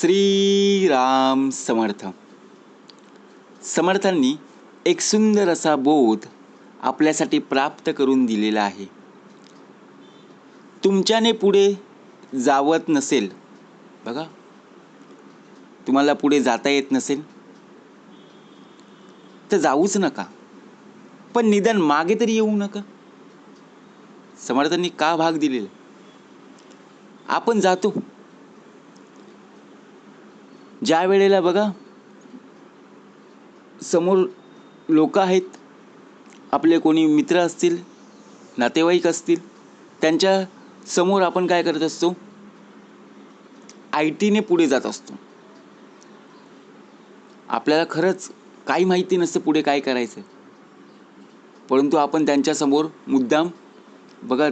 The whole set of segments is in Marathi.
श्रीराम समर्थ. समर्थांनी एक सुंदर असा बोध आपल्यासाठी प्राप्त करून दिलेला आहे. तुमच्याने पुढे जावत नसेल बघा. तुम्हाला पुढे जाता येत नसेल तर जाऊच नका. पण निदान मागे तरी येऊ नका. समर्थांनी का भाग दिलेला? आपण जातो. ज्या वेळेला बघा समोर लोक आहेत आपले कोणी मित्र असतील नातेवाईक असतील त्यांच्यासमोर आपण काय करत असतो? आय टीने पुढे जात असतो. आपल्याला खरंच काही माहिती नसतं पुढे काय करायचं. परंतु आपण त्यांच्यासमोर मुद्दाम बघा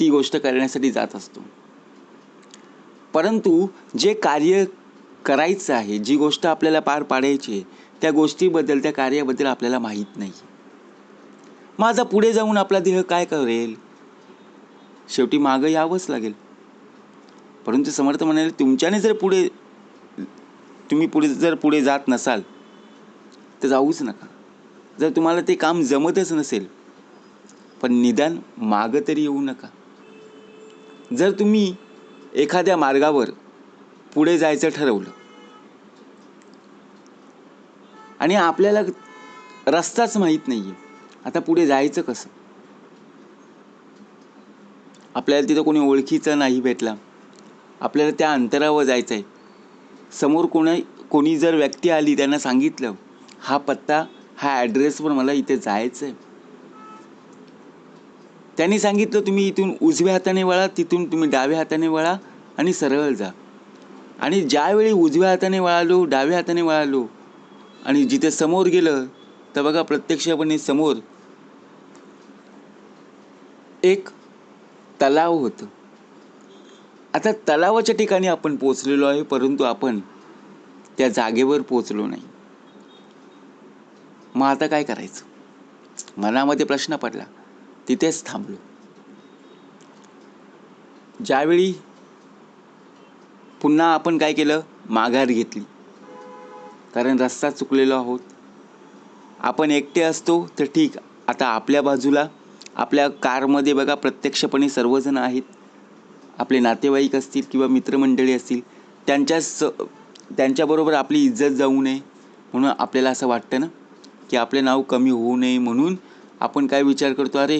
ती गोष्ट करण्यासाठी जात असतो. परंतु जे कार्य करायचं आहे जी गोष्ट आपल्याला पार पाडायची आहे त्या गोष्टीबद्दल त्या कार्याबद्दल आपल्याला माहीत नाही. माझा पुढे जाऊन आपला देह काय करेल? शेवटी मागं यावंच लागेल. परंतु समर्थ म्हणाले तुमच्याने जर पुढे तुम्ही पुढे जर पुढे जात नसाल तर जाऊच नका. जर तुम्हाला ते काम जमतच नसेल पण निदान मागं तरी येऊ नका. जर तुम्ही एखाद्या मार्गावर पुढे जायचं ठरवलं आणि आपल्याला रस्ताच माहीत नाही आहे आता पुढे जायचं कसं? आपल्याला तिथं कोणी ओळखीचं नाही भेटला. आपल्याला त्या अंतरावर जायचं आहे समोर कोणी कोणी जर व्यक्ती आली त्यांना सांगितलं हा पत्ता हा ॲड्रेसवर मला इथे जायचं आहे त्यांनी सांगितलं तुम्ही इथून उजव्या हाताने वळा तिथून तुम्ही डाव्या हाताने वळा आणि सरळ जा. आणि ज्यावेळी उजव्या हाताने वळालो डाव्या हाताने वळालो आणि जिथे समोर गेलं तर बघा प्रत्यक्षपणे समोर एक तलाव होतं. आता तलावाच्या ठिकाणी आपण पोचलेलो आहे परंतु आपण त्या जागेवर पोचलो नाही. मग आता काय करायचं? मनामध्ये प्रश्न पडला तिथेच थांबलो. ज्यावेळी पुन्हा आपण काय केलं? माघार घेतली. कारण रस्ता चुकलेलो आहोत. आपण एकटे असतो तर ठीक आता आपल्या बाजूला आपल्या कारमध्ये बघा प्रत्यक्षपणे सर्वजण आहेत. आपले नातेवाईक असतील किंवा मित्रमंडळी असतील त्यांच्या स त्यांच्याबरोबर आपली इज्जत जाऊ नये. म्हणून आपल्याला असं वाटतं ना की आपले नाव कमी होऊ नये म्हणून आपण काय विचार करतो अरे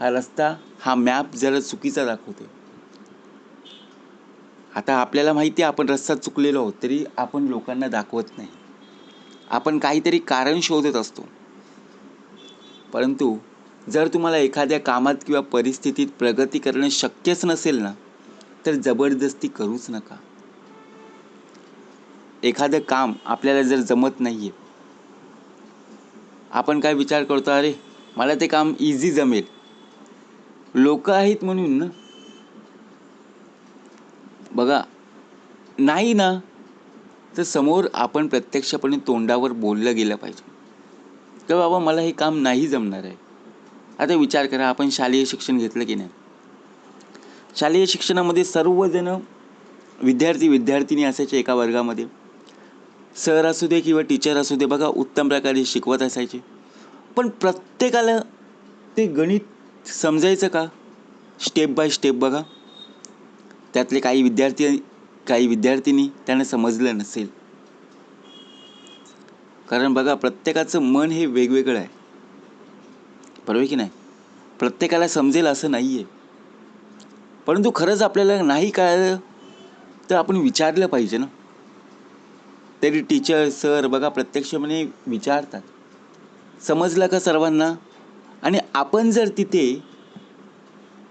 हा रस्ता हा मॅप जरा चुकीचा दाखवते आता आपल्याला माहिती आहे आपण रस्ता चुकलेलो आहोत तरी आपण लोकांना दाखवत नाही. आपण काहीतरी कारण शोधत असतो. परंतु जर तुम्हाला एखाद्या कामात किंवा परिस्थितीत प्रगती करणं शक्यच नसेल ना तर जबरदस्ती करूच नका. एखादं काम आपल्याला जर जमत नाही आहे आपण काय विचार करतो अरे मला ते काम इझी जमेल. लोक आहेत म्हणून ना बघा नाही ना तर समोर आपण प्रत्यक्षपणे तोंडावर बोललं गेलं पाहिजे. तर बाबा मला हे काम नाही जमणार आहे. आता विचार करा आपण शालेय शिक्षण घेतलं की नाही? शालेय शिक्षणामध्ये सर्वजण विद्यार्थी विद्यार्थिनी असायचे एका वर्गामध्ये. सर असू दे किंवा टीचर असू दे बघा उत्तम प्रकारे शिकवत असायचे. पण प्रत्येकाला ते गणित समजायचं का? स्टेप बाय स्टेप बघा. त्यातले काही विद्यार्थी काही विद्यार्थिनी त्यांना समजलं नसेल. कारण बघा प्रत्येकाचं मन हे वेगवेगळं आहे. बरोबर की नाही? प्रत्येकाला समजेल असं नाही आहे परंतु खरंच आपल्याला नाही कळलं तर आपण विचारलं पाहिजे ना. तरी टीचर सर बघा प्रत्यक्षपणे विचारतात. समजलं का सर्वांना? आणि आपण जर तिथे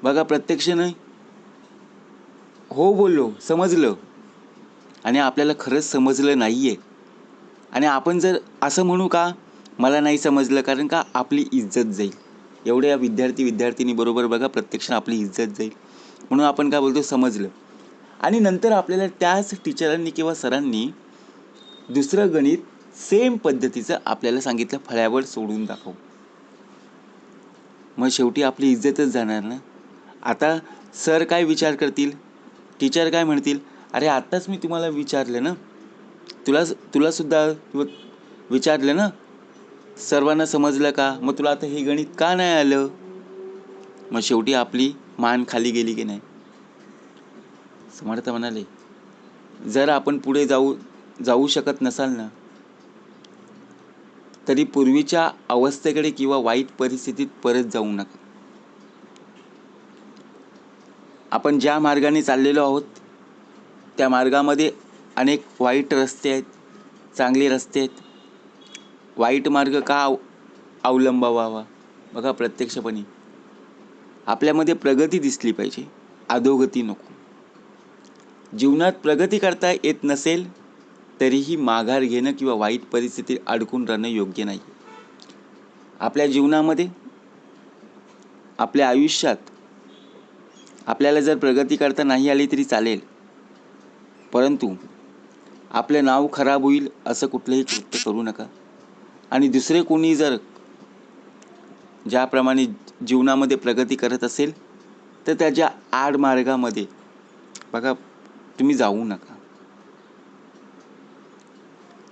बघा प्रत्यक्षाने हो बोललो समजलं. आणि आपल्याला खरंच समजलं नाही आहे आणि आपण जर असं म्हणू का मला नाही समजलं कारण का आपली इज्जत जाईल. एवढ्या विद्यार्थी विद्यार्थिनी बरोबर बघा प्रत्यक्ष आपली इज्जत जाईल. म्हणून आपण काय बोलतो समजलं. आणि नंतर आपल्याला त्याच टीचरांनी किंवा सरांनी दुसरं गणित सेम पद्धतीचं आपल्याला सांगितलं फळ्यावर सोडून दाखव. मग शेवटी आपली इज्जतच जाणार ना? आता सर काय विचार करतील? टीचर काय म्हणतील? अरे आत्ताच मी तुम्हाला विचारलं ना. तुला तुला सुद्धा विचारलं ना. सर्वांना समजलं का? मग तुला आता हे गणित का नाही आलं? मग शेवटी आपली मान खाली गेली की नाही? समर्थ म्हणाले जर आपण पुढे जाऊ जाऊ शकत नसाल ना तरी पूर्वीच्या अवस्थेकडे किंवा वाईट परिस्थितीत परत जाऊ नका. आपण ज्या मार्गाने चाललेलो आहोत त्या मार्गामध्ये अनेक वाईट रस्ते आहेत चांगले रस्ते आहेत. वाईट मार्ग का अव अवलंबावा बघा प्रत्यक्षपणे. आपल्यामध्ये प्रगती दिसली पाहिजे. अधोगती नको. जीवनात प्रगती करता येत नसेल तरीही माघार घेणं किंवा वाईट परिस्थितीत अडकून राहणं योग्य नाही. आपल्या जीवनामध्ये आपल्या आयुष्यात आपल्याला जर प्रगती करता नाही आली तरी चालेल. परंतु आपलं नाव खराब होईल असं कुठलंही कृत्य करू नका. आणि दुसरे कोणी जर ज्याप्रमाणे जीवनामध्ये प्रगती करत असेल तर त्याच्या आडमार्गामध्ये बघा तुम्ही जाऊ नका.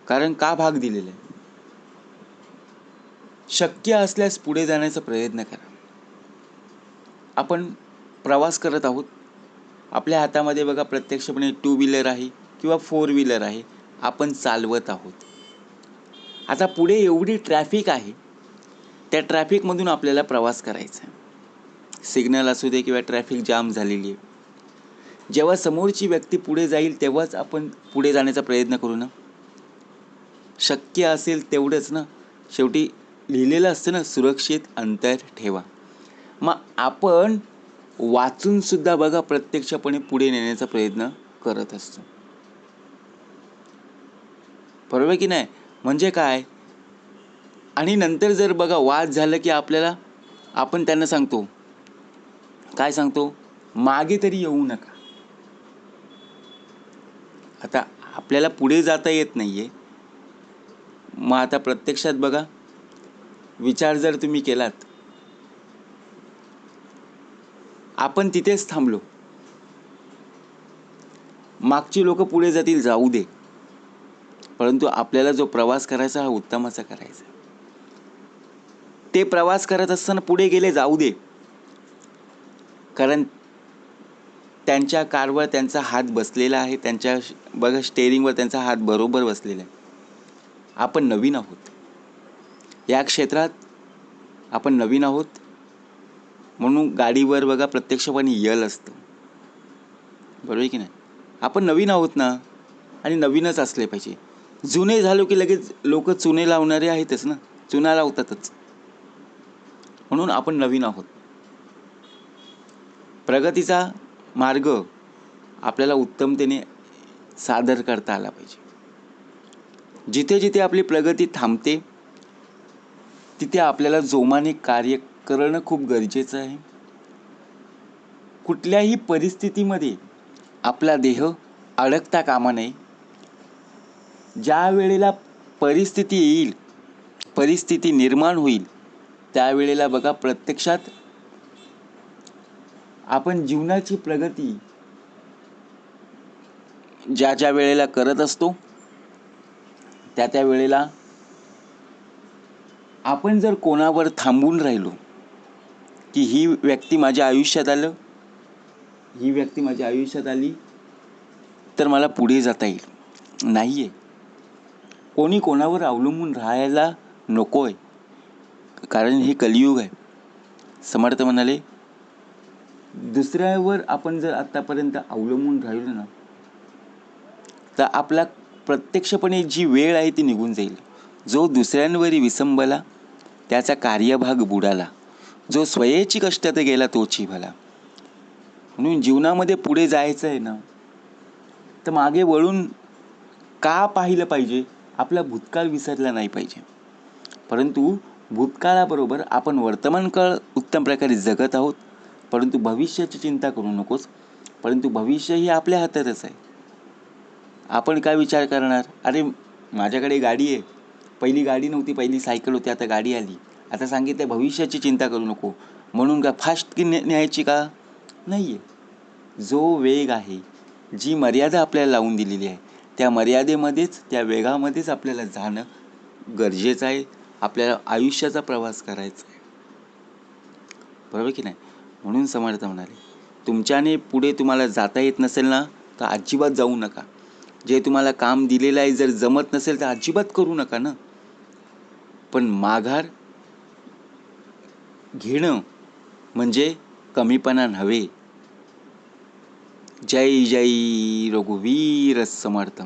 कारण का भाग दिलेला आहे? शक्य असल्यास पुढे जाण्याचा प्रयत्न करा. आपण प्रवास करत आहोत. आपल्या हातामध्ये बघा प्रत्यक्षपणे टू व्हीलर आहे किंवा फोर व्हीलर आहे. आपण चालवत आहोत. आता पुढे एवढी ट्रॅफिक आहे त्या ट्रॅफिकमधून आपल्याला प्रवास करायचा आहे. सिग्नल असू दे किंवा ट्रॅफिक जाम झालेली आहे. जेव्हा समोरची व्यक्ती पुढे जाईल तेव्हाच आपण पुढे जाण्याचा प्रयत्न करू ना. शक्य असेल तेवढंच ना. शेवटी लिहिलेलं असतं ना सुरक्षित अंतर ठेवा. मग आपण वाचून सुद्धा बघा प्रत्यक्षपणे पुढे नेण्याचा प्रयत्न करत असतो. बरोबर की नाही? म्हणजे काय? आणि नंतर जर बघा वाद झालं की आपल्याला आपण त्यांना सांगतो. काय सांगतो? मागे तरी येऊ नका. आता आपल्याला पुढे जाता येत नाही आहे मग आता प्रत्यक्षात बघा विचार जर तुम्ही केलात आपण तिथेच थांबलो. मागची लोक पुढे जातील जाऊ दे. परंतु आपल्याला जो प्रवास करायचा हा उत्तमाचा करायचा. ते प्रवास करत असताना पुढे गेले जाऊ दे. कारण त्यांच्या कारवर त्यांचा हात बसलेला आहे. त्यांच्या बघा स्टेअरिंगवर त्यांचा हात बरोबर बसलेला आहे. आपण नवीन आहोत. या क्षेत्रात आपण नवीन आहोत. म्हणून गाडीवर बघा प्रत्यक्षपणे यल असतं. बरोबर आहे की नाही? आपण नवीन आहोत ना आणि नवीनच असले पाहिजे. जुने झालो की लगेच लोक चुने लावणारे आहेतच ना. चुना लावतातच. म्हणून आपण नवीन आहोत. प्रगतीचा मार्ग आपल्याला उत्तमतेने सादर करता आला पाहिजे. जिथे जिथे आपली प्रगती थांबते तिथे आपल्याला जोमाने कार्य करणं खूप गरजेचं आहे. कुठल्याही परिस्थितीमध्ये आपला देह अडकता कामा नये. ज्या वेळेला परिस्थिती येईल परिस्थिती निर्माण होईल त्यावेळेला बघा प्रत्यक्षात आपण जीवनाची प्रगती ज्या ज्या वेळेला करत असतो त्या त्या वेळेला आपण जर कोणावर थांबून राहिलो की ही व्यक्ती माझ्या आयुष्यात आलं? ही व्यक्ती माझ्या आयुष्यात आली? तर मला पुढे जाता येईल. नाही आहे कोणी कोणावर अवलंबून राहायला नको आहे कारण हे कलियुग आहे. समर्थ म्हणाले दुसऱ्यावर आपण जर आत्तापर्यंत अवलंबून राहिलो ना तर आपला प्रत्यक्षपणे जी वेळ आहे ती निघून जाईल. जो दुसऱ्यांवरी विसंबला त्याचा कार्यभाग बुडाला. जो स्वयेची कष्टात गेला तोची भला. म्हणून जीवनामध्ये पुढे जायचं आहे ना तर मागे वळून का पाहिलं पाहिजे? आपला भूतकाळ विसरला नाही पाहिजे. परंतु भूतकाळाबरोबर आपण वर्तमान काळ उत्तम प्रकारे जगत आहोत. परंतु भविष्याची चिंता करू नकोस. परंतु भविष्य ही आपल्या हातातच आहे. आपण काय विचार करणार? अरे माझ्याकडे गाडी आहे. पहिली गाडी नव्हती पहिली सायकल होती आता गाडी आली. आता सांगितलं भविष्याची चिंता करू नको. म्हणून का फास्ट की न्यायची का? नाही आहे जो वेग आहे जी मर्यादा आपल्याला लावून दिलेली आहे त्या मर्यादेमध्येच त्या वेगामध्येच आपल्याला जाणं गरजेचं आहे. आपल्याला आयुष्याचा प्रवास करायचा आहे. बरोबर की नाही? म्हणून समर्थ म्हणाले तुमच्याने पुढे तुम्हाला जाता येत नसेल ना तर अजिबात जाऊ नका. जे तुम्हाला काम दिलेलं आहे जर जमत नसेल तर अजिबात करू नका ना. पण माघार घेणं म्हणजे कमीपणा नव्हे. जय जय रघुवीर समर्थ.